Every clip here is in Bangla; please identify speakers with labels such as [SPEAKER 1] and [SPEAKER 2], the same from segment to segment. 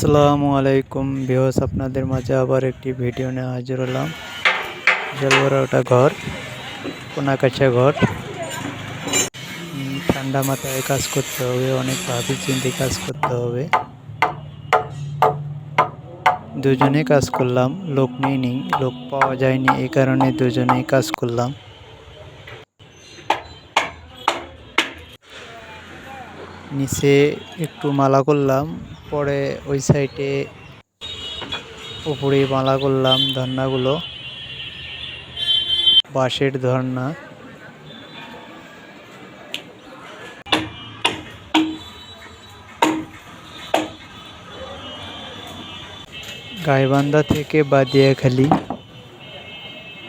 [SPEAKER 1] আসসালামু আলাইকুম ভিউস আপনাদের মাঝে আবার একটি ভিডিও নিয়ে হাজির হলাম। বিশাল বড় একটা ঘর, কোনাকাছা ঘর। ঠান্ডা মাথায় কাজ করতে হবে, অনেক ভাবি চিন্তে কাজ করতে হবে। দুজনে কাজ করলাম, লোক নেই নেই। লোক পাওয়া যায়নি, এই কারণে দুজনেই কাজ করলাম। নিচে একটু মালা করলাম, পরে ওই সাইডে উপরে মালা করলাম ধর্নাগুলো বাঁশের ধর্না গাইবান্ধা থেকে বাদিয়াখালি।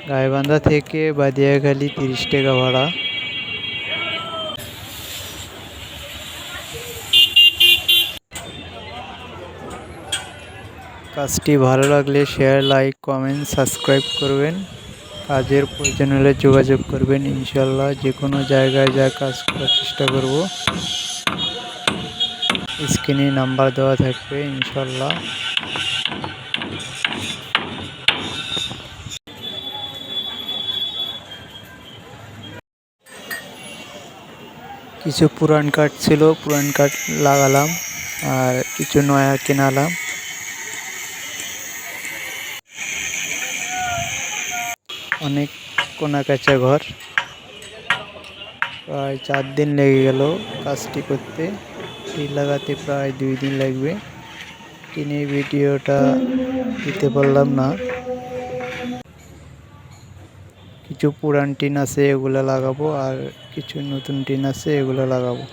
[SPEAKER 1] গাইবান্ধা থেকে বাদিয়াখালি তিরিশ টাকা ভাড়া। কাজটি ভালো লাগলে শেয়ার লাইক কমেন্ট সাবস্ক্রাইব করবেন। কাজের প্রয়োজন হলে যোগাযোগ করবেন। ইনশাল্লাহ যে কোনো জায়গায় যা কাজ করার চেষ্টা করব। স্ক্রিনে নাম্বার দেওয়া থাকবে ইনশাল্লাহ কিছু পুরান কাঠ ছিল, পুরান কাঠ লাগালাম, আর কিছু নয়া কেনালাম। অনেক কোনা কাঁচা ঘর। প্রায় চার দিন লেগে গেল কাজটি করতে। টিন লাগাতে প্রায় দুই দিন লাগবে। টিনের ভিডিওটা দিতে পারলাম না। কিছু পুরান টিন আছে, এগুলো লাগাবো, আর কিছু নতুন টিন আছে, এগুলো লাগাবো।